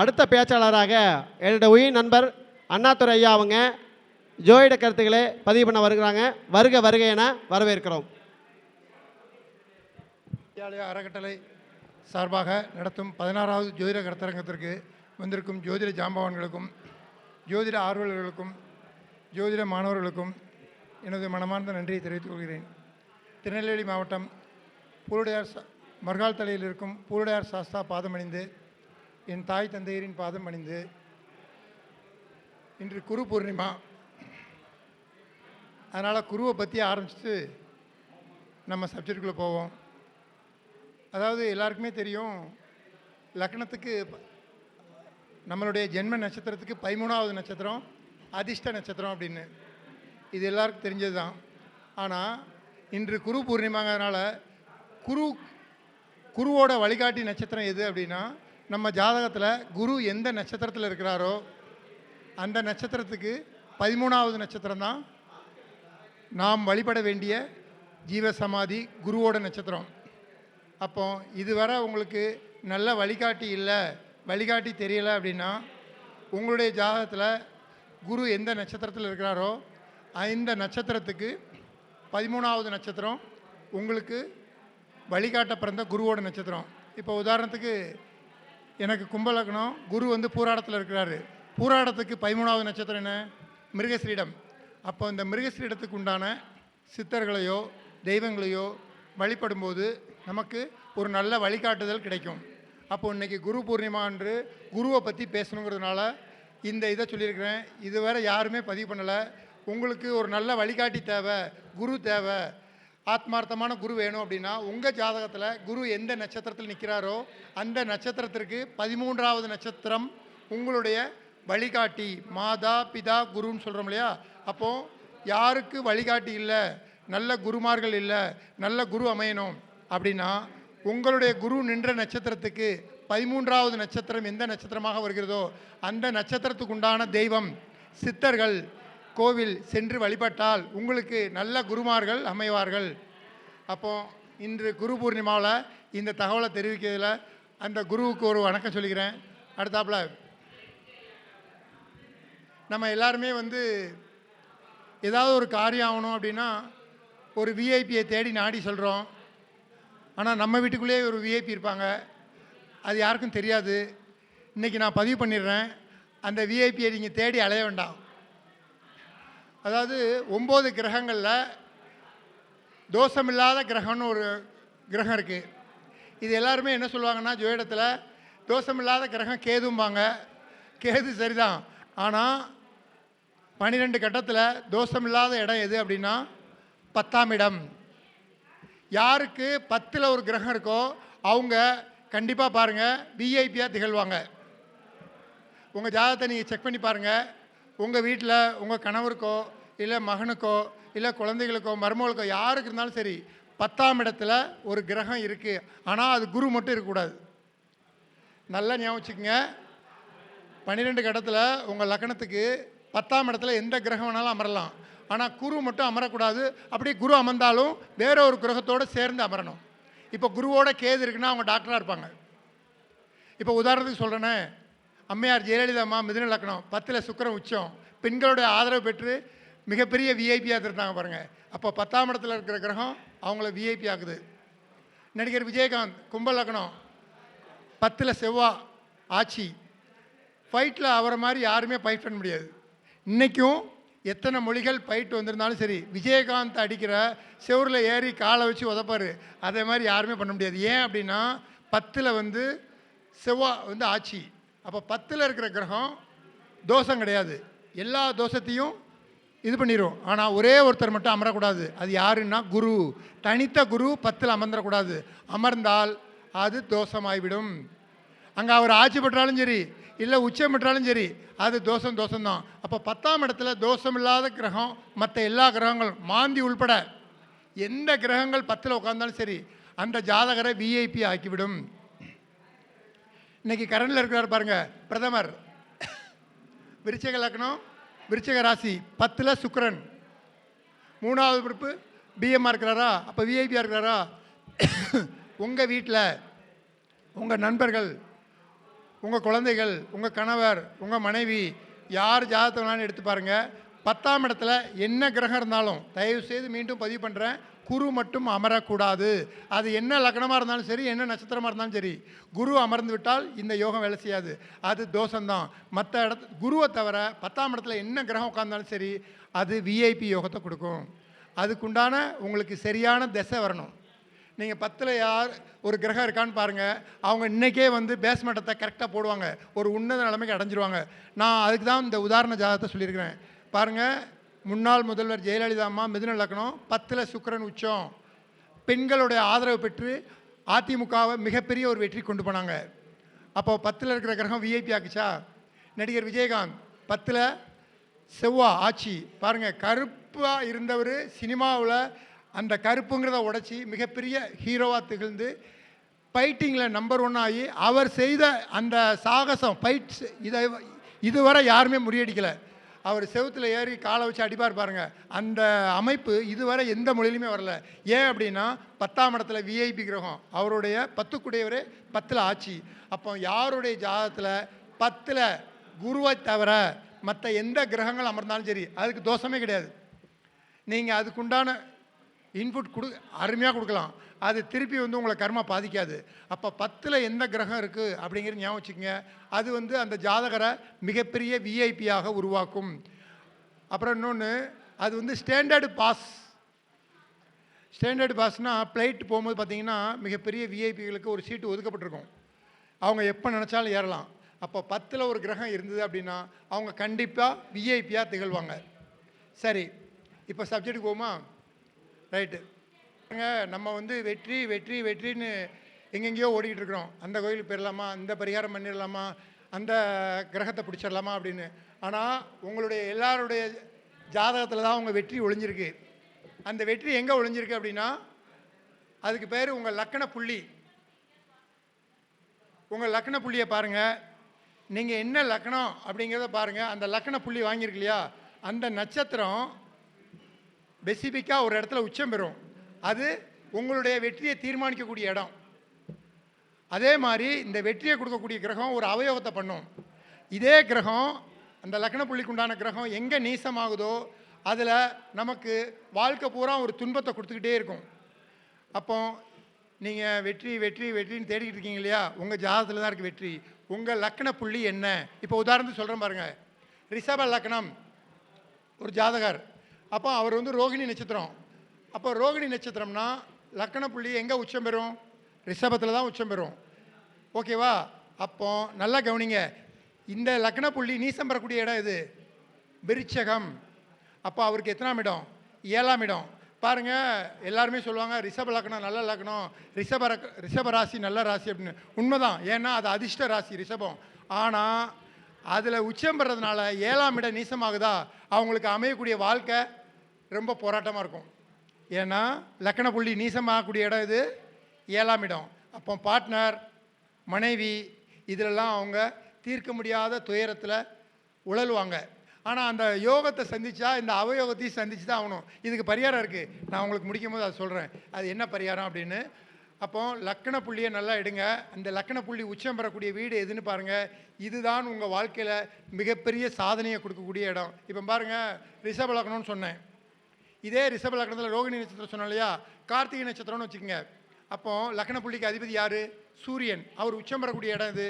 அடுத்த பேச்சாளராக என்னுடைய உயிர் நண்பர் அண்ணாதுரை ஐயா அவங்க ஜோயிட கருத்துக்களை பதிவு பண்ண வருகிறாங்க. வருக வருக என வரவேற்கிறோம். வித்யாலயா அறக்கட்டளை சார்பாக நடத்தும் பதினாறாவது ஜோதிட கருத்தரங்கத்திற்கு வந்திருக்கும் ஜோதிட ஜாம்பவான்களுக்கும் ஜோதிட ஆர்வலர்களுக்கும் ஜோதிட மாணவர்களுக்கும் எனது மனமார்ந்த நன்றியை தெரிவித்துக் கொள்கிறேன். திருநெல்வேலி மாவட்டம் பூருடையார் சா மர்கால் தலையில் இருக்கும் பூருடையார் சாஸ்தா பாதமணிந்து என் தாய் தந்தையரின் பாதம் அணிந்து இன்று குரு பூர்ணிமா. அதனால் குருவை பற்றி ஆரம்பிச்சுட்டு நம்ம சப்ஜெக்டுக்குள்ளே போவோம். அதாவது எல்லாருக்குமே தெரியும் லக்னத்துக்கு ப- நம்மளுடைய ஜென்ம நட்சத்திரத்துக்கு பதிமூணாவது நட்சத்திரம் அதிர்ஷ்ட நட்சத்திரம் அப்படின்னு. இது எல்லாருக்கும் தெரிஞ்சது தான் ஆனால் இன்று குரு பூர்ணிமாங்கிறதுனால குரு குருவோட வழிகாட்டி நட்சத்திரம் எது அப்படின்னா நம்ம ஜாதகத்தில் குரு எந்த நட்சத்திரத்தில் இருக்கிறாரோ அந்த நட்சத்திரத்துக்கு பதிமூணாவது நட்சத்திரம் தான் நாம் வழிபட வேண்டிய ஜீவசமாதி குருவோட நட்சத்திரம். அப்போ இதுவரை உங்களுக்கு நல்ல வழிகாட்டி இல்லை வழிகாட்டி தெரியலை அப்படின்னா உங்களுடைய ஜாதகத்தில் குரு எந்த நட்சத்திரத்தில் இருக்கிறாரோ இந்த நட்சத்திரத்துக்கு பதிமூணாவது நட்சத்திரம் உங்களுக்கு வழிகாட்ட பிறந்த குருவோட நட்சத்திரம். இப்போ உதாரணத்துக்கு எனக்கு கும்பலக்னம் குரு வந்து பூராடத்தில் இருக்கிறாரு. பூராடத்துக்கு பதிமூணாவது நட்சத்திரம் என்ன? மிருகஸ்ரீடம். அப்போ இந்த மிருகஸ்ரீடத்துக்கு உண்டான சித்தர்களையோ தெய்வங்களையோ வழிபடும்போது நமக்கு ஒரு நல்ல வழிகாட்டுதல் கிடைக்கும். அப்போ இன்னைக்கு குரு பூர்ணிமா என்று குருவை பற்றி பேசணுங்கிறதுனால இந்த இதை சொல்லியிருக்கிறேன். இதுவரை யாருமே பதிவு பண்ணலை. உங்களுக்கு ஒரு நல்ல வழிகாட்டி தேவை குரு தேவை ஆத்மார்த்தமான குரு வேணும் அப்படின்னா உங்கள் ஜாதகத்தில் குரு எந்த நட்சத்திரத்தில் நிற்கிறாரோ அந்த நட்சத்திரத்திற்கு பதிமூன்றாவது நட்சத்திரம் உங்களுடைய வழிகாட்டி மாதா பிதா குருன்னு சொல்கிறோம் இல்லையா? அப்போது யாருக்கு வழிகாட்டி இல்லை நல்ல குருமார்கள் இல்லை நல்ல குரு அமையணும் அப்படின்னா உங்களுடைய குரு நின்ற நட்சத்திரத்துக்கு பதிமூன்றாவது நட்சத்திரம் எந்த நட்சத்திரமாக வருகிறதோ அந்த நட்சத்திரத்துக்கு உண்டான தெய்வம் சித்தர்கள் கோவில் சென்று வழிபட்டால் உங்களுக்கு நல்ல குருமார்கள் அமைவார்கள். அப்போ இன்று குரு பூர்ணிமாவில் இந்த தகவலை தெரிவிக்கிறதுல அந்த குருவுக்கு ஒரு வணக்கம் சொல்லிக்கிறேன். அடுத்தாப்புல நம்ம எல்லாருமே வந்து ஏதாவது ஒரு காரியம் ஆகணும் அப்படின்னா ஒரு விஐபியை தேடி நாடி சொல்கிறோம் ஆனால் நம்ம வீட்டுக்குள்ளேயே ஒரு விஐபி இருப்பாங்க. அது யாருக்கும் தெரியாது. இன்றைக்கி நான் பதிவு பண்ணிடுறேன். அந்த விஐபியை நீங்கள் தேடி அலைய வேண்டாம். அதாவது ஒம்பது கிரகங்களில் தோஷமில்லாத கிரகம்னு ஒரு கிரகம் இருக்குது இது எல்லாருமே என்ன சொல்லுவாங்கன்னா ஜோயிடத்தில் தோஷமில்லாத கிரகம் கேதும்பாங்க. கேது சரிதான். ஆனால் பன்னிரெண்டு கட்டத்தில் தோஷமில்லாத இடம் எது அப்படின்னா பத்தாம் இடம். யாருக்கு பத்தில் ஒரு கிரகம் இருக்கோ அவங்க கண்டிப்பாக பாருங்கள் விஐபியாக திகழ்வாங்க. உங்கள் ஜாதகத்தை நீங்கள் செக் பண்ணி பாருங்கள் உங்கள் வீட்டில் உங்கள் கணவருக்கோ இல்லை மகனுக்கோ இல்லை குழந்தைகளுக்கோ மருமகளுக்கோ யாருக்கு இருந்தாலும் சரி பத்தாம் இடத்துல ஒரு கிரகம் இருக்குது ஆனால் அது குரு மட்டும் இருக்கக்கூடாது. நல்லா ஞாபகம் வச்சுக்கோங்க. பன்னிரெண்டு கடத்தில் உங்கள் லக்கணத்துக்கு பத்தாம் இடத்துல எந்த கிரகம் வேணாலும் அமரலாம். ஆனால் குரு மட்டும் அமரக்கூடாது. அப்படியே குரு அமர்ந்தாலும் வேற ஒரு கிரகத்தோடு சேர்ந்து அமரணும். இப்போ குருவோட கேது இருக்குன்னா அவங்க டாக்டராக இருப்பாங்க. இப்போ உதாரணத்துக்கு சொல்கிறேனே அம்மையார் ஜெயலலிதா அம்மா மிதுன லக்னம் பத்தில் சுக்கரம் உச்சம். பெண்களுடைய ஆதரவு பெற்று மிகப்பெரிய விஐபியாக திருந்தாங்க பாருங்கள் அப்போ பத்தாம் இடத்துல இருக்கிற கிரகம் அவங்கள விஐபி ஆக்குது. நடிகர் விஜயகாந்த் கும்ப லக்னம் பத்தில் செவ்வா ஆட்சி ஃபைட்டில் அவரை மாதிரி யாருமே ஃபைட் பண்ண முடியாது. இன்றைக்கும் எத்தனை மொழிகள் பயிட்டு வந்திருந்தாலும் சரி விஜயகாந்த் அடிக்கிற செவரில் ஏறி காலை வச்சு உதப்பார். அதே மாதிரி யாருமே பண்ண முடியாது. ஏன் அப்படின்னா பத்தில் வந்து செவ்வா வந்து ஆட்சி அப்போ பத்தில் இருக்கிற கிரகம் தோஷம் கிடையாது. எல்லா தோஷத்தையும் இது பண்ணிடும் ஆனால் ஒரே ஒருத்தர் மட்டும் அமரக்கூடாது. அது யாருன்னா குரு. தனித்த குரு பத்தில் அமர்ந்துடக்கூடாது அமர்ந்தால் அது தோஷமாகிவிடும் அங்கே அவர் ஆட்சி பெற்றாலும் சரி இல்லை உச்சம் பெற்றாலும் சரி அது தோஷம் தோஷம்தான். அப்போ பத்தாம் இடத்துல தோஷம் இல்லாத கிரகம் மற்ற எல்லா கிரகங்களும் மாந்தி உள்பட எந்த கிரகங்கள் பத்தில் உட்காந்தாலும் சரி அந்த ஜாதகரை விஐபி ஆக்கிவிடும். இன்னைக்கு கரண்டில் இருக்கிறார் பாருங்க பிரதமர். விருச்சக லக்னம் விருச்சக ராசி பத்தில் சுக்கரன். மூணாவது பிறப்பு பிஎம்ஆர் இருக்கிறாரா? அப்போ விஐபியாக இருக்கிறாரா? உங்கள் வீட்டில் உங்கள் நண்பர்கள் உங்கள் குழந்தைகள் உங்கள் கணவர் உங்கள் மனைவி யார் ஜாதகம்னாலும் எடுத்து பாருங்கள் பத்தாம் இடத்துல என்ன கிரகம் இருந்தாலும் தயவு செய்து மீண்டும் பதிவு பண்ணுறேன் குரு மட்டும் அமரக்கூடாது. அது என்ன லக்னமாக இருந்தாலும் சரி என்ன நட்சத்திரமாக இருந்தாலும் சரி குரு அமர்ந்து விட்டால் இந்த யோகம் வேலை செய்யாது. அது தோஷம்தான். மற்ற இடத்து குருவை தவிர பத்தாம் இடத்துல என்ன கிரகம் உட்கார்ந்தாலும் சரி அது விஐபி யோகத்தை கொடுக்கும். அதுக்குண்டான உங்களுக்கு சரியான திசை வரணும். நீங்கள் பத்தில் யார் ஒரு கிரகம் இருக்கான்னு பாருங்கள் அவங்க இன்றைக்கே வந்து பேஸ்மெண்ட்டத்தை கரெக்டாக போடுவாங்க. ஒரு உன்னத நிலைமைக்கு அடைஞ்சிருவாங்க. நான் அதுக்கு தான் இந்த உதாரண ஜாதகத்தை சொல்லியிருக்கிறேன். பாருங்கள் முன்னாள் முதல்வர் ஜெயலலிதா அம்மா மிதுன லக்னம் பத்தில் சுக்கரன் உச்சம். பெண்களுடைய ஆதரவு பெற்று அதிமுகவை மிகப்பெரிய ஒரு வெற்றி கொண்டு போனாங்க. அப்போ பத்தில் இருக்கிற கிரகம் விஐபி ஆக்குச்சா? நடிகர் விஜயகாந்த் பத்தில் செவ்வா ஆட்சி. பாருங்கள் கருப்பாக இருந்தவர் சினிமாவில் அந்த கருப்புங்கிறத உடைச்சி மிகப்பெரிய ஹீரோவாக திகழ்ந்து ஃபைட்டிங்கில் நம்பர் ஒன் ஆகி அவர் செய்த அந்த சாகசம் ஃபைட்ஸ் இதை இதுவரை யாருமே முறியடிக்கலை. அவர் செவுத்துல ஏறி காலை வச்சு அடிப்பார் பாருங்கள் அந்த அமைப்பு இதுவரை எந்த மொழியிலுமே வரல. ஏன் அப்படின்னா பத்தாம் இடத்துல விஐபி கிரகம். அவருடைய பத்துக்குடையவரே பத்தில் ஆட்சி. அப்போ யாருடைய ஜாதகத்தில் பத்தில் குருவை தவிர மற்ற எந்த கிரகங்கள் அமர்ந்தாலும் சரி அதுக்கு தோஷமே கிடையாது. நீங்கள் அதுக்குண்டான இன்புட் கொடு அருமையாக கொடுக்கலாம். அது திருப்பி வந்து உங்களை கர்மா பாதிக்காது. அப்போ பத்தில் எந்த கிரகம் இருக்குது அப்படிங்கிறது ஞாபகம் வச்சுக்கோங்க. அது வந்து அந்த ஜாதகரை மிகப்பெரிய விஐபியாக உருவாக்கும். அப்புறம் இன்னொன்று அது வந்து ஸ்டாண்டர்டு பாஸ் ஸ்டாண்டர்டு பாஸ்னால் ஃப்ளைட் போகும்போது பார்த்தீங்கன்னா மிகப்பெரிய விஐபிகளுக்கு ஒரு சீட்டு ஒதுக்கப்பட்டிருக்கும். அவங்க எப்போ நினச்சாலும் ஏறலாம். அப்போ பத்தில் ஒரு கிரகம் இருந்தது அப்படின்னா அவங்க கண்டிப்பாக விஐபியாக திகழ்வாங்க. சரி இப்போ சப்ஜெக்ட்டுக்கு போகுமா? ரைட்டு நம்ம வந்து வெற்றி வெற்றி வெற்றின்னு எங்கெங்கேயோ ஓடிக்கிட்டு இருக்கிறோம். அந்த கோயிலுக்கு போயிடலாமா இந்த பரிகாரம் பண்ணிடலாமா அந்த கிரகத்தை பிடிச்சிடலாமா அப்படின்னு. ஆனால் உங்களுடைய எல்லாருடைய ஜாதகத்தில் தான் உங்கள் வெற்றி ஒளிஞ்சிருக்கு. அந்த வெற்றி எங்கே ஒளிஞ்சிருக்கு அப்படின்னா அதுக்கு பேர் உங்கள் லக்கண புள்ளி. உங்கள் லக்கண புள்ளியை பாருங்கள் நீங்கள் என்ன லக்கணம் அப்படிங்கிறத பாருங்கள் அந்த லக்கண புள்ளி வாங்கியிருக்கு இல்லையா? அந்த நட்சத்திரம் பெசிபிக்காக ஒரு இடத்துல உச்சம் பெறும். அது உங்களுடைய வெற்றியை தீர்மானிக்கக்கூடிய இடம். அதே மாதிரி இந்த வெற்றியை கொடுக்கக்கூடிய கிரகம் ஒரு அவயோகத்தை பண்ணும். இதே கிரகம் அந்த லக்ன புள்ளிக்கு உண்டான கிரகம் எங்கே நீசமாகுதோ அதில் நமக்கு வாழ்க்கை பூரா ஒரு துன்பத்தை கொடுத்துக்கிட்டே இருக்கும். அப்போ நீங்கள் வெற்றி வெற்றி வெற்றின்னு தேடிக்கிட்டு இருக்கீங்க இல்லையா? உங்கள் ஜாதகத்தில் தான் இருக்குது வெற்றி. உங்கள் லக்ன புள்ளி என்ன? இப்போ உதாரணத்துக்கு சொல்கிறேன் பாருங்கள் ரிஷப லக்னம் ஒரு ஜாதகர். அப்போ அவர் வந்து ரோகிணி நட்சத்திரம். அப்போ ரோகிணி நட்சத்திரம்னா லக்கண புள்ளி எங்கே உச்சம் பெறும்? ரிஷபத்தில் தான் உச்சம் பெறும். ஓகேவா அப்போ நல்லா கவனிங்க. இந்த லக்ன புள்ளி நீசம் பெறக்கூடிய இடம் இது விருச்சகம். அப்போ அவருக்கு எத்தனாம் இடம்? ஏழாம் இடம். பாருங்க எல்லாருமே சொல்லுவாங்க ரிஷப லக்னம் நல்ல லக்னம் ரிஷப ரிஷப ராசி நல்ல ராசி அப்படின்னு. உண்மைதான். ஏன்னா அது அதிர்ஷ்ட ராசி ரிஷபம். ஆனால் அதில் உச்சம் பெறதுனால ஏழாம் இடம் நீசமாகுதா? அவங்களுக்கு அமையக்கூடிய வாழ்க்கை ரொம்ப போராட்டமாக இருக்கும். ஏன்னா லக்கண புள்ளி நீசமாகக்கூடிய இடம் இது ஏழாம் இடம். அப்போ பார்ட்னர் மனைவி இதிலெல்லாம் அவங்க தீர்க்க முடியாத துயரத்தில் உழலுவாங்க. ஆனால் அந்த யோகத்தை சந்தித்தா இந்த அவயோகத்தையும் சந்திச்சு தான் ஆகணும். இதுக்கு பரிகாரம் இருக்குது நான் உங்களுக்கு முடிக்கும் போது அதை சொல்கிறேன் அது என்ன பரிகாரம் அப்படின்னு? அப்போ லக்கண புள்ளியை நல்லா எடுங்க. அந்த லக்கண புள்ளி உச்சம் பெறக்கூடிய வீடு எதுன்னு பாருங்கள் இதுதான் உங்கள் வாழ்க்கையில் மிகப்பெரிய சாதனையை கொடுக்கக்கூடிய இடம். இப்போ பாருங்கள் ரிஷப லக்னம்னு சொன்னேன். இதே ரிஷப லக்னத்தில் ரோகிணி நட்சத்திரம் சொன்னோம் இல்லையா? கார்த்திகை நட்சத்திரம்னு வச்சுக்கோங்க. அப்போ லக்ன புள்ளிக்கு அதிபதி யார்? சூரியன். அவர் உச்சம் பெறக்கூடிய இடம் இது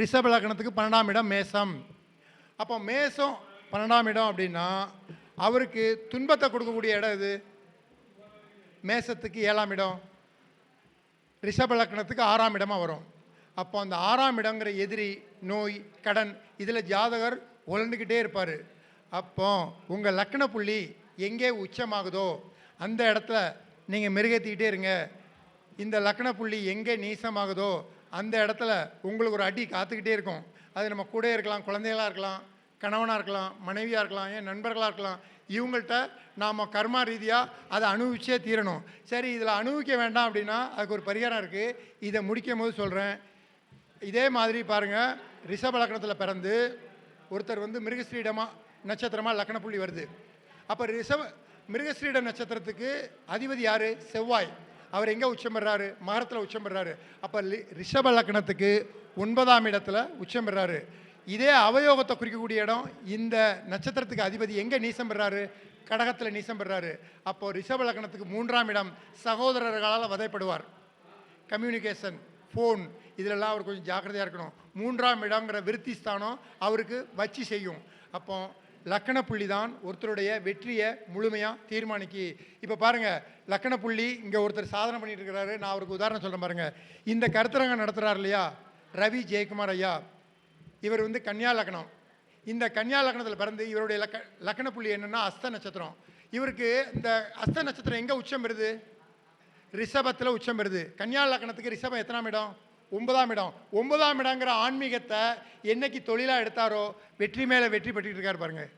ரிஷப லக்னத்துக்கு பன்னெண்டாம் இடம் மேசம். அப்போ மேசம் பன்னெண்டாம் இடம் அப்படின்னா அவருக்கு துன்பத்தை கொடுக்கக்கூடிய இடம் இது மேசத்துக்கு ஏழாம் இடம். ரிஷப லக்னத்துக்கு ஆறாம் இடமாக வரும். அப்போ அந்த ஆறாம் இடங்கிற எதிரி நோய் கடன் இதில் ஜாதகர் உழந்துக்கிட்டே இருப்பார். அப்போ உங்கள் லக்ன புள்ளி எங்கே உச்சமாகுதோ அந்த இடத்துல நீங்கள் மெருகேற்றிக்கிட்டே இருங்க. இந்த லக்ன புள்ளி எங்கே நீசமாகுதோ அந்த இடத்துல உங்களுக்கு ஒரு அடி காத்துக்கிட்டே இருக்கும். அது நம்ம கூட இருக்கலாம் குழந்தைகளாக இருக்கலாம் கணவனாக இருக்கலாம் மனைவியாக இருக்கலாம் ஏன் நண்பர்களாக இருக்கலாம் இவங்கள்ட்ட நாம் கர்மா ரீதியாக அதை அனுபவிச்சே தீரணும். சரி இதில் அனுபவிக்க வேண்டாம் அப்படின்னா அதுக்கு ஒரு பரிகாரம் இருக்குது இதை முடிக்கும் போது சொல்கிறேன் இதே மாதிரி பாருங்கள் ரிஷப லக்னத்தில் பிறந்து ஒருத்தர் வந்து மிருகஸ்ரீடமாக நட்சத்திரமாக லக்னப்புள்ளி வருது. அப்போ ரிஷப மிருகஸ்ரீட நட்சத்திரத்துக்கு அதிபதி யார்? செவ்வாய். அவர் எங்கே உச்சம் பெறாரு? மகரத்தில் உச்சம் பெறாரு. அப்போ லி- ரிஷப லக்னத்துக்கு ஒன்பதாம் இடத்துல உச்சம் பெறாரு. இதே அவயோகத்தை குறிக்கக்கூடிய இடம் இந்த நட்சத்திரத்துக்கு அதிபதி எங்கே நீசம் பெறாரு? கடகத்தில் நீசம் பெறாரு. அப்போது ரிஷப லக்னத்துக்கு மூன்றாம் இடம் சகோதரர்களால் வதைப்படுவார். கம்யூனிகேஷன் ஃபோன் இதிலெல்லாம் அவர் கொஞ்சம் ஜாக்கிரதையாக இருக்கணும். மூன்றாம் இடங்கிற விருத்தி ஸ்தானம் அவருக்கு வச்சு செய்யும். அப்போ லக்கண புள்ளி தான் ஒருத்தருடைய வெற்றியை முழுமையாக தீர்மானிக்கு. இப்போ பாருங்கள் லக்கண புள்ளி இங்கே ஒருத்தர் சாதனை பண்ணிட்டு இருக்கிறாரு. நான் அவருக்கு உதாரணம் சொல்கிறேன் பாருங்கள் இந்த கருத்தரங்கம் நடத்துகிறார் இல்லையா? ரவி ஜெயக்குமார் ஐயா. இவர் வந்து கன்னியா லக்னம் இந்த கன்னியா லக்னத்தில் பிறந்து இவருடைய லக்க லக்கண புள்ளி என்னென்னா அஸ்த நட்சத்திரம். இவருக்கு இந்த அஸ்த நட்சத்திரம் எங்கே உச்சம் பெறுது? ரிஷபத்தில் உச்சம் பெறுது. கன்னியா லக்னத்துக்கு ரிஷபம் எத்தனாம் இடம்? ஒன்பதாம் இடம். ஒன்பதாம் இடங்கிற ஆன்மீகத்தை என்னைக்கு தொழிலாக எடுத்தாரோ வெற்றி மேலே வெற்றி பெற்றுக்கிட்டு இருக்கார் பாருங்கள்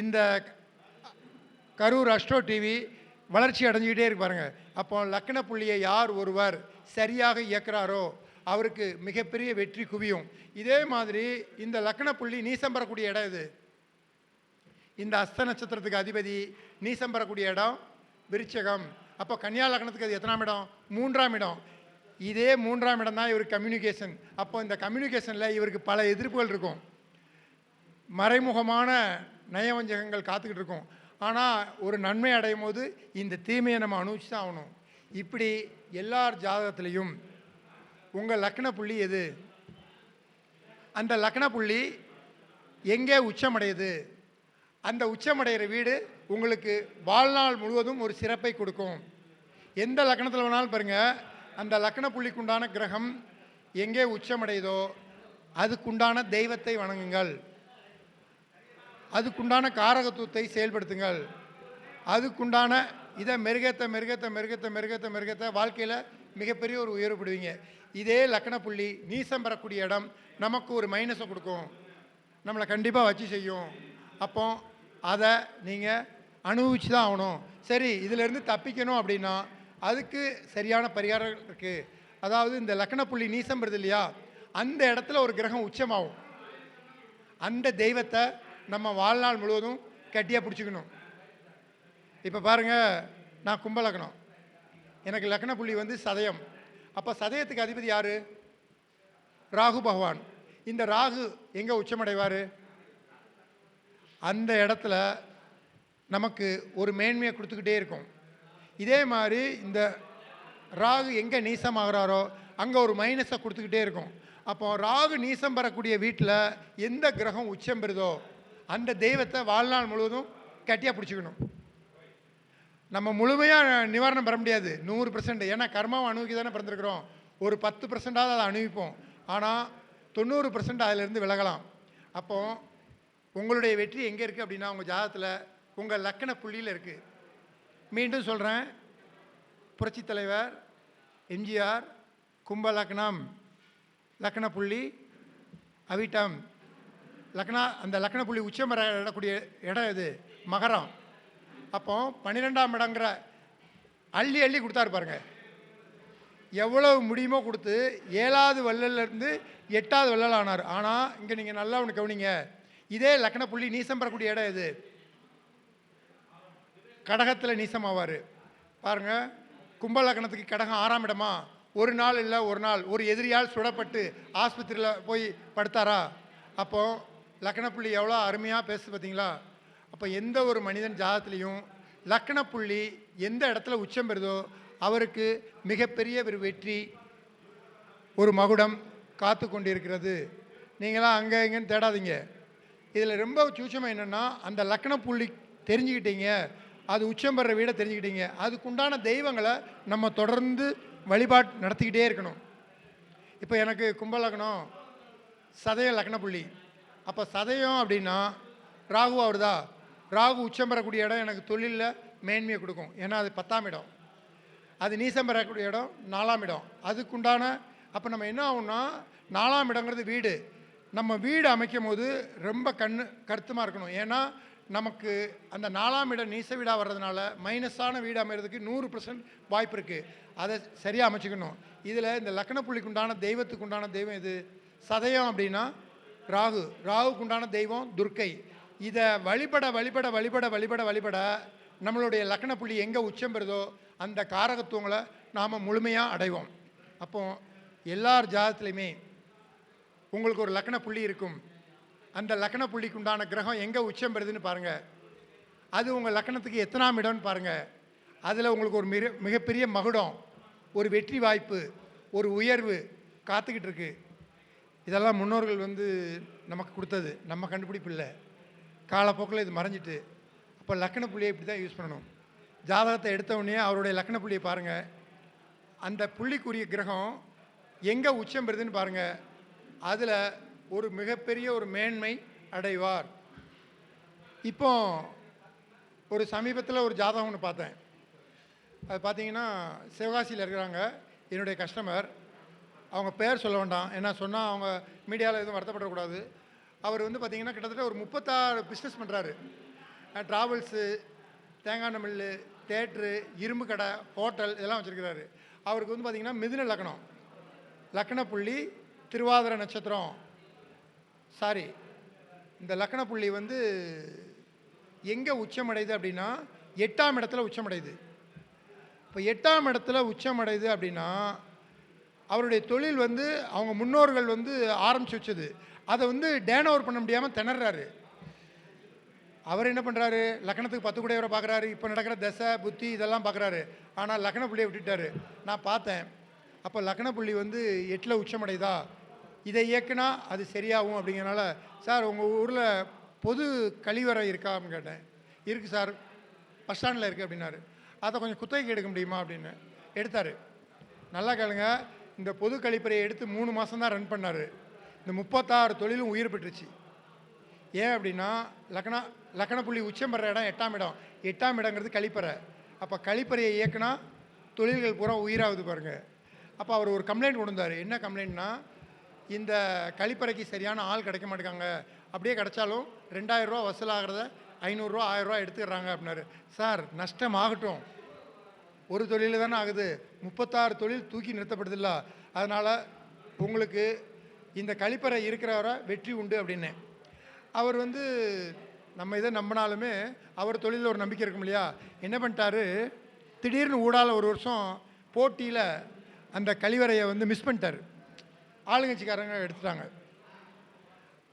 இந்த கரூர் அஸ்ட்ரோ டிவி வளர்ச்சி அடைஞ்சிக்கிட்டே இருக்கு பாருங்க. அப்போ லக்ன புள்ளியை யார் ஒருவர் சரியாக இயக்குறாரோ அவருக்கு மிகப்பெரிய வெற்றி குவியும். இதே மாதிரி இந்த லக்ன புள்ளி நீசம் பெறக்கூடிய இடம் இது இந்த அஸ்த நட்சத்திரத்துக்கு அதிபதி நீசம் பெறக்கூடிய இடம் விருச்சகம். அப்போ கன்னியா லக்னத்துக்கு அது எத்தனாம் இடம்? மூன்றாம் இடம். இதே மூன்றாம் இடம் தான் இவருக்கு கம்யூனிகேஷன் அப்போ இந்த கம்யூனிகேஷனில் இவருக்கு பல எதிர்ப்புகள் இருக்கும். மறைமுகமான நயவஞ்சகங்கள் காத்துக்கிட்டு இருக்கும். ஆனால் ஒரு நன்மை அடையும் போது இந்த தீமையை நம்ம அனுபவிச்சு தான் ஆகணும். இப்படி எல்லார் ஜாதகத்திலையும் உங்கள் லக்ன புள்ளி எது? அந்த லக்ன புள்ளி எங்கே உச்சமடையுது? அந்த உச்சமடைகிற வீடு உங்களுக்கு வாழ்நாள் முழுவதும் ஒரு சிறப்பை கொடுக்கும். எந்த லக்னத்தில் வேணாலும் பாருங்கள் அந்த லக்ன புள்ளிக்குண்டான கிரகம் எங்கே உச்சமடையுதோ அதுக்குண்டான தெய்வத்தை வணங்குங்கள். அதுக்குண்டான காரகத்துவத்தை செயல்படுத்துங்கள். அதுக்குண்டான இதை மெருகத்தை மெருகேத்த மெருகத்தை மெருகத்தை மெருகத்தை வாழ்க்கையில் மிகப்பெரிய ஒரு உயர்வுபடுவீங்க இதே லக்ன புள்ளி நீசம் பெறக்கூடிய இடம் நமக்கு ஒரு மைனஸை கொடுக்கும். நம்மளை கண்டிப்பாக வச்சு செய்யும். அப்போ அதை நீங்கள் அனுபவிச்சு தான் ஆகணும். சரி இதிலேருந்து தப்பிக்கணும் அப்படின்னா அதுக்கு சரியான பரிகாரம் இருக்குது அதாவது இந்த லக்கணப்புள்ளி புள்ளி நீசம் இல்லையா? அந்த இடத்துல ஒரு கிரகம் உச்சமாகும். அந்த தெய்வத்தை நம்ம வாழ்நாள் முழுவதும் கட்டியாக பிடிச்சிக்கணும். இப்போ பாருங்கள் நான் கும்பலக்னம் எனக்கு லக்ன புள்ளி வந்து சதயம். அப்போ சதயத்துக்கு அதிபதி யார்? ராகு பகவான். இந்த ராகு எங்கே உச்சமடைவார்? அந்த இடத்துல நமக்கு ஒரு மேன்மையை கொடுத்துக்கிட்டே இருக்கும். இதே மாதிரி இந்த ராகு எங்கே நீசமாகிறாரோ அங்கே ஒரு மைனஸை கொடுத்துக்கிட்டே இருக்கும். அப்போ ராகு நீசம் பெறக்கூடிய வீட்டில் எந்த கிரகம் உச்சம் பெறுதோ அந்த தெய்வத்தை வாழ்நாள் முழுவதும் கட்டியாக பிடிச்சிக்கணும். நம்ம முழுமையாக நிவாரணம் பெற முடியாது. நூறு பர்சன்ட் ஏன்னா கர்மாவை அணுவிக்கு தானே பிறந்திருக்கிறோம். ஒரு பத்து பர்சன்டாவது அதை அணுவிப்போம் ஆனால் தொண்ணூறு பர்சன்ட் அதிலிருந்து விலகலாம். அப்போது உங்களுடைய வெற்றி எங்கே இருக்குது அப்படின்னா உங்கள் ஜாதத்தில் உங்கள் லக்கண புள்ளியில் இருக்குது மீண்டும் சொல்கிறேன் புரட்சித் தலைவர் எம்ஜிஆர் கும்ப லக்னம் லக்ன புள்ளி அவிட்டம். லக்னா அந்த லக்ன புள்ளி உச்சம் இடக்கூடிய இடம் இது மகரம். அப்போ பன்னிரெண்டாம் இடங்கிற அள்ளி அள்ளி கொடுத்தாரு பாருங்க. எவ்வளவு முடியுமோ கொடுத்து ஏழாவது வள்ளல்ல எட்டாவது வள்ளல் ஆனார் ஆனால் இங்கே நீங்கள் நல்லா ஒன்று கவனிங்க. இதே லக்ன புள்ளி நீசம் பெறக்கூடிய இடம் இது கடகத்தில் நீசமாவார். பாருங்க கும்பலக்கணத்துக்கு கடகம் ஆறாம் இடமா? ஒரு நாள் இல்லை ஒரு நாள். ஒரு எதிரியால் சுடப்பட்டு ஆஸ்பத்திரியில் போய் படுத்தாரா? அப்போ லக்னப்புள்ளி எவ்வளோ அருமையாக பேசு பார்த்தீங்களா அப்போ எந்த ஒரு மனிதன் ஜாதத்துலேயும் லக்னப்புள்ளி எந்த இடத்துல உச்சம் பெறுதோ அவருக்கு மிகப்பெரிய ஒரு வெற்றி ஒரு மகுடம் காத்து கொண்டிருக்கிறது. நீங்களாம் அங்கே இங்கேன்னு தேடாதீங்க. இதில் ரொம்ப சூட்சமாக என்னென்னா அந்த லக்னப்புள்ளி தெரிஞ்சுக்கிட்டீங்க. அது உச்சம் பெற வீடை தெரிஞ்சுக்கிட்டீங்க. அதுக்குண்டான தெய்வங்களை நம்ம தொடர்ந்து வழிபாடு நடத்திக்கிட்டே இருக்கணும். இப்போ எனக்கு கும்ப லக்னம் சதய லக்ன புள்ளி. அப்போ சதயம் அப்படின்னா ராகு வருதா ராகு உச்சம் பெறக்கூடிய இடம் எனக்கு தொழிலில் மேன்மையை கொடுக்கும். ஏன்னா அது பத்தாம் இடம். அது நீசம் பெறக்கூடிய இடம் நாலாம் இடம். அதுக்குண்டான அப்போ நம்ம என்ன ஆகும்னா நாலாம் இடங்கிறது வீடு. நம்ம வீடு அமைக்கும் போது ரொம்ப கண் கருத்துமாக இருக்கணும். ஏன்னா நமக்கு அந்த நாலாம் இடம் நீச வீடாக வர்றதுனால மைனஸான வீடு அமைகிறதுக்கு நூறு பர்சன்ட் வாய்ப்பு இருக்குது அதை சரியாக அமைச்சுக்கணும். இதில் இந்த லக்கண புள்ளிக்குண்டான தெய்வத்துக்கு உண்டான தெய்வம் இது சதயம் அப்படின்னா ராகு. ராகுக்கு உண்டான தெய்வம் துர்க்கை. இதை வழிபட வழிபட வழிபட வழிபட வழிபட நம்மளுடைய லக்கண புள்ளி எங்கே உச்சம் பெறுதோ அந்த காரகத்துவங்களை நாம் முழுமையாக அடைவோம். அப்போ எல்லார் ஜாதத்துலையுமே உங்களுக்கு ஒரு லக்கண புள்ளி இருக்கும். அந்த லக்கண புள்ளிக்கு உண்டான கிரகம் எங்கே உச்சம் பெறுதுன்னு பாருங்கள் அது உங்கள் லக்கணத்துக்கு எத்தனாம் இடம்னு பாருங்கள் அதில் உங்களுக்கு ஒரு மிக மிகப்பெரிய மகுடம் ஒரு வெற்றி வாய்ப்பு ஒரு உயர்வு காத்துக்கிட்டு இருக்கு. இதெல்லாம் முன்னோர்கள் வந்து நமக்கு கொடுத்தது. நம்ம கண்டுபிடிப்பு இல்லை. காலப்போக்கில் இது மறைஞ்சிட்டு. அப்போ லக்கண புள்ளியை இப்படி தான் யூஸ் பண்ணணும். ஜாதகத்தை எடுத்த உடனே அவருடைய லக்கண புள்ளியை பாருங்கள் அந்த புள்ளிக்குரிய கிரகம் எங்கே உச்சம் பெறுதுன்னு பாருங்கள் அதில் ஒரு மிகப்பெரிய ஒரு மேன்மை அடைவார். இப்போ ஒரு சமீபத்தில் ஒரு ஜாதகம் ஒன்று பார்த்தேன். அது பார்த்தீங்கன்னா சிவகாசியில் இருக்கிறாங்க என்னுடைய கஸ்டமர் அவங்க பேர் சொல்ல வேண்டாம். ஏன்னா சொன்னால் அவங்க மீடியாவில் எதுவும் வருத்தப்படக்கூடாது. அவர் வந்து பார்த்திங்கன்னா கிட்டத்தட்ட ஒரு முப்பத்தாறு பிஸ்னஸ் பண்ணுறாரு ட்ராவல்ஸு தேங்காய் எண்ணெய் மில்லு தேட்ரு இரும்பு கடை ஹோட்டல் இதெல்லாம் வச்சுருக்கிறாரு. அவருக்கு வந்து பார்த்திங்கன்னா மிதுன லக்னம். லக்ன புள்ளி நட்சத்திரம். சாரி இந்த லக்ன புள்ளி வந்து எங்கே உச்சமடையுது அப்படின்னா எட்டாம் இடத்துல உச்சமடையுது இப்போ எட்டாம் இடத்துல உச்சமடையுது அப்படின்னா அவருடைய தொழில் வந்து அவங்க முன்னோர்கள் வந்து ஆரம்பிச்சு வச்சது. அதை வந்து டேன் ஓவர் பண்ண முடியாமல் திணறாரு. அவர் என்ன பண்ணுறாரு லக்னத்துக்கு பத்து கூடையவரை பார்க்குறாரு இப்போ நடக்கிற தசை புத்தி இதெல்லாம் பார்க்குறாரு ஆனால் லக்ன புள்ளியை விட்டுட்டாரு. நான் பார்த்தேன். அப்போ லக்ன புள்ளி வந்து எட்டில் உச்சமடையுதா இதை இயக்குனா அது சரியாகும் அப்படிங்கிறனால சார் உங்கள் ஊரில் பொது கழிவறை இருக்கான்னு கேட்டேன். இருக்குது சார். பஸ் ஸ்டாண்டில் இருக்குது அப்படின்னாரு. அதை கொஞ்சம் குத்தகைக்கு எடுக்க முடியுமா? அப்படின்னு எடுத்தார். நல்லா கேளுங்க. இந்த பொது கழிப்பறையை எடுத்து மூணு மாதம் தான் ரன் பண்ணார். இந்த முப்பத்தாறு தொழிலும் உயிர் பெற்றுச்சு. ஏன் அப்படின்னா லக்னா லக்கண புள்ளி உச்சம் பெற இடம் எட்டாம் இடம். எட்டாம் இடங்கிறது கழிப்பறை. அப்போ கழிப்பறையை இயக்குனா தொழில்கள் பூரா உயிராகுது பாருங்கள் அப்போ அவர் ஒரு கம்ப்ளைண்ட் கொடுத்தார் என்ன கம்ப்ளைண்ட்னா இந்த கழிப்பறைக்கு சரியான ஆள் கிடைக்க மாட்டேங்காங்க. அப்படியே கிடைச்சாலும் ரெண்டாயிரம் ரூபா வசூலாகிறத ஐநூறுரூவா ஆயிரரூவா எடுத்துக்கிறாங்க அப்படின்னாரு. சார் நஷ்டம் ஆகட்டும் ஒரு தொழில் தானே ஆகுது. முப்பத்தாறு தொழில் தூக்கி நிறுத்தப்படுதில்ல. அதனால் உங்களுக்கு இந்த கழிப்பறை இருக்கிறவரை வெற்றி உண்டு அப்படின்னு. அவர் வந்து நம்ம இதை நம்பினாலுமே அவர் தொழிலில் ஒரு நம்பிக்கை இருக்கும் இல்லையா? என்ன பண்ணிட்டாரு? திடீர்னு ஊடால ஒரு வருஷம் போட்டியில் அந்த கழிவறையை வந்து மிஸ் பண்ணிட்டார். ஆளுங்கட்சிக்காரங்க எடுத்துட்டாங்க.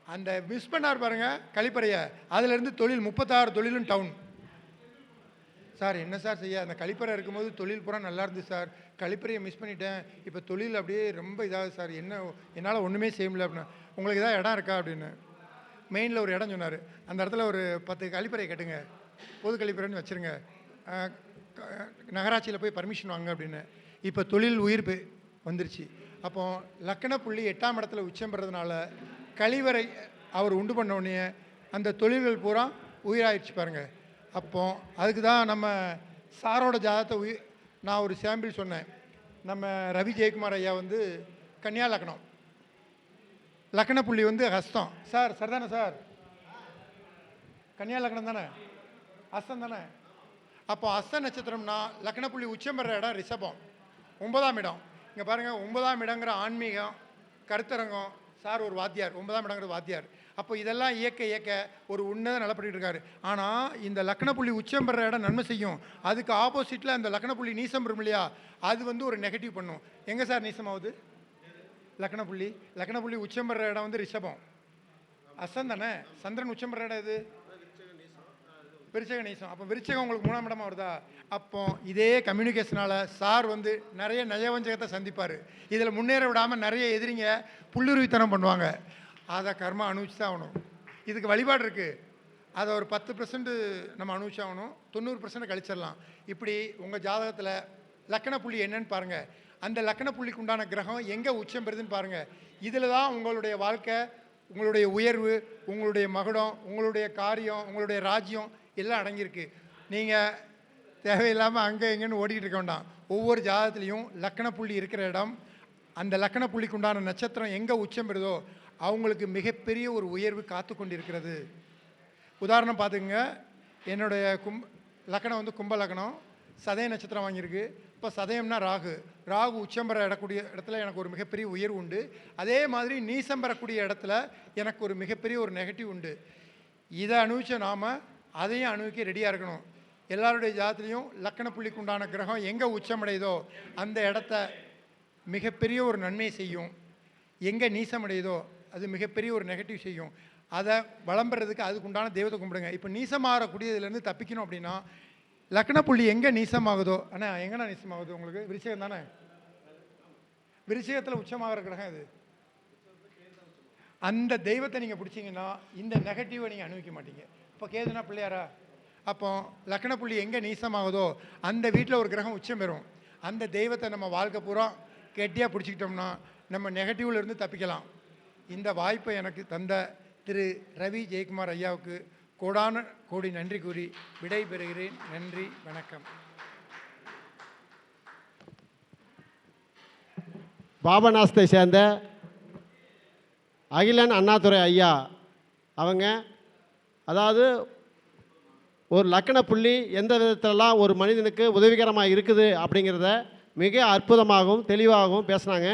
அந்த மிஸ் பண்ணார் பாருங்க கழிப்பறையை. அதுலேருந்து தொழில் முப்பத்தாறு தொழிலும் டவுன் சார் என்ன சார் செய்ய? அந்த கழிப்பறை இருக்கும்போது தொழில் பூரா நல்லா இருந்துச்சு சார். கழிப்பறையை மிஸ் பண்ணிட்டேன். இப்போ தொழில் அப்படியே ரொம்ப இதாகுது சார். என்ன என்னால் ஒன்றுமே செய்ய முடியல அப்படின்னா உங்களுக்கு ஏதாவது இடம் இருக்கா? அப்படின்னு. மெயினில் ஒரு இடம் சொன்னார். அந்த இடத்துல ஒரு பத்து கழிப்பறையை கட்டுங்க. பொது கழிப்பறைன்னு வச்சுருங்க. நகராட்சியில் போய் பர்மிஷன் வாங்க அப்படின்னு. இப்போ தொழில் உயிர்ப்பு வந்துருச்சு. அப்போ லக்கண புள்ளி எட்டாம் இடத்துல உச்சம் பெறதுனால கழிவறை அவர் உண்டு பண்ண உடனே அந்த தொழில்கள் பூரா உயிராயிடுச்சு பாருங்கள் அப்போ அதுக்கு தான் நம்ம சாரோட ஜாதகத்தை உயிர் நான் ஒரு சாம்பிள் சொன்னேன். நம்ம ரவி ஜெயக்குமார் ஐயா வந்து கன்னியா லக்னம் லக்ன புள்ளி வந்து ஹஸ்தம். சார் சரிதானே சார்? கன்னியா லக்னம் தானே? ஹஸ்தம் தானே? அப்போ ஹஸ்த நட்சத்திரம்னா லக்ன புள்ளி உச்சம் பெற இடம் ரிஷபம். ஒன்பதாம் இடம். இங்கே பாருங்கள் ஒன்பதாம் இடங்கிற ஆன்மீகம் கருத்தரங்கம் சார் ஒரு வாத்தியார் ஒன்பதாம் இடங்கிற வாத்தியார். அப்போ இதெல்லாம் இயக்க இயக்க ஒரு உன்னதை நிலப்பட்டு இருக்காரு. ஆனால் இந்த லக்ன புள்ளி உச்சம் பெற இடம் நன்மை செய்யும். அதுக்கு ஆப்போசிட்டில் அந்த லக்ன புள்ளி நீசம் பெறும் இல்லையா? அது வந்து ஒரு நெகட்டிவ் பண்ணும். எங்கே சார் நீசமாகுது லக்ன புள்ளி. லக்னப்புள்ளி உச்சம் பெற இடம் வந்து ரிஷபம். அசன் தானே? சந்திரன் உச்சம் பெற இடம் எது? விருச்சக நேசம். அப்போ விருச்சகம் உங்களுக்கு மூணாம் இடமா வருதா? அப்போ இதே கம்யூனிகேஷனால் சார் வந்து நிறைய நயவஞ்சகத்தை சந்திப்பார். இதில் முன்னேற விடாமல் நிறைய எதிரிங்க புல்லுருவித்தனம் பண்ணுவாங்க. அதை கர்மா அனுபவிச்சு தான் ஆகணும். இதுக்கு வழிபாடு இருக்குது அதை ஒரு பத்து பர்சன்ட் நம்ம அனுபவிச்சாகணும் தொண்ணூறு பர்சன்ட் கழிச்சிடலாம். இப்படி உங்கள் ஜாதகத்தில் லக்கண புள்ளி என்னன்னு பாருங்கள் அந்த லக்கண புள்ளிக்கு உண்டான கிரகம் எங்கே உச்சம் பெறுதுன்னு பாருங்கள் இதில் தான் உங்களுடைய வாழ்க்கை உங்களுடைய உயர்வு உங்களுடைய மகுடம் உங்களுடைய காரியம் உங்களுடைய ராஜ்யம் எல்லாம் அடங்கியிருக்கு. நீங்கள் தேவையில்லாமல் அங்கே எங்கேன்னு ஓடிக்கிட்டு இருக்க வேண்டாம். ஒவ்வொரு ஜாதத்துலேயும் லக்கண புள்ளி இருக்கிற இடம் அந்த லக்கண புள்ளிக்கு உண்டான நட்சத்திரம் எங்கே உச்சம் பெறுதோ அவங்களுக்கு மிகப்பெரிய ஒரு உயர்வு காத்து கொண்டிருக்கிறது. உதாரணம் பார்த்துங்க என்னுடைய கும் லக்கணம் வந்து கும்ப லக்கணம். சதய நட்சத்திரம் வாங்கியிருக்கு. இப்போ சதயம்னா ராகு. ராகு உச்சம் பெற இடக்கூடிய இடத்துல எனக்கு ஒரு மிகப்பெரிய உயர்வு உண்டு. அதே மாதிரி நீசம் பெறக்கூடிய இடத்துல எனக்கு ஒரு மிகப்பெரிய ஒரு நெகட்டிவ் உண்டு. இதை அனுபவிச்ச நாம் அதையும் அனுபவிக்க ரெடியாக இருக்கணும். எல்லாருடைய ஜாதத்துலேயும் லக்கண புள்ளிக்கு உண்டான கிரகம் எங்கே உச்சமடையுதோ அந்த இடத்த மிகப்பெரிய ஒரு நன்மை செய்யும். எங்கே நீசமடையுதோ அது மிகப்பெரிய ஒரு நெகட்டிவ் செய்யும். அதை வளம்புறதுக்கு அதுக்குண்டான தெய்வத்தை கும்பிடுங்க. இப்போ நீசமாகக்கூடியதுலேருந்து தப்பிக்கணும் அப்படின்னா லக்ன புள்ளி எங்கே நீசமாகுதோ அண்ணா எங்கண்ணா நீசமாகுது உங்களுக்கு? விருச்சகம் தானே? விருச்சகத்தில் உச்சமாகிற கிரகம் இது அந்த தெய்வத்தை நீங்கள் பிடிச்சிங்கன்னா இந்த நெகட்டிவை நீங்கள் அனுபவிக்க மாட்டீங்க. அப்போ கேதுனா பிள்ளையாரா? அப்போ லக்ன புள்ளி எங்கே நீசமாகுதோ அந்த வீட்டில் ஒரு கிரகம் உச்சம் பெறும். அந்த தெய்வத்தை நம்ம வாழ்க்கை பூரா கெட்டியாக பிடிச்சிக்கிட்டோம்னா நம்ம நெகட்டிவ்ல இருந்து தப்பிக்கலாம். இந்த வாய்ப்பை எனக்கு தந்த திரு ரவி ஜெயக்குமார் ஐயாவுக்கு கோடான கோடி நன்றி கூறி விடை பெறுகிறேன் நன்றி வணக்கம். பாபநாசத்தை சேர்ந்த அகிலன் அண்ணாதுரை ஐயா அவங்க அதாவது ஒரு லக்கண புள்ளி எந்த விதத்திலலாம் ஒரு மனிதனுக்கு உதவிகரமாக இருக்குது அப்படிங்கிறத மிக அற்புதமாகவும் தெளிவாகவும் பேசுனாங்க.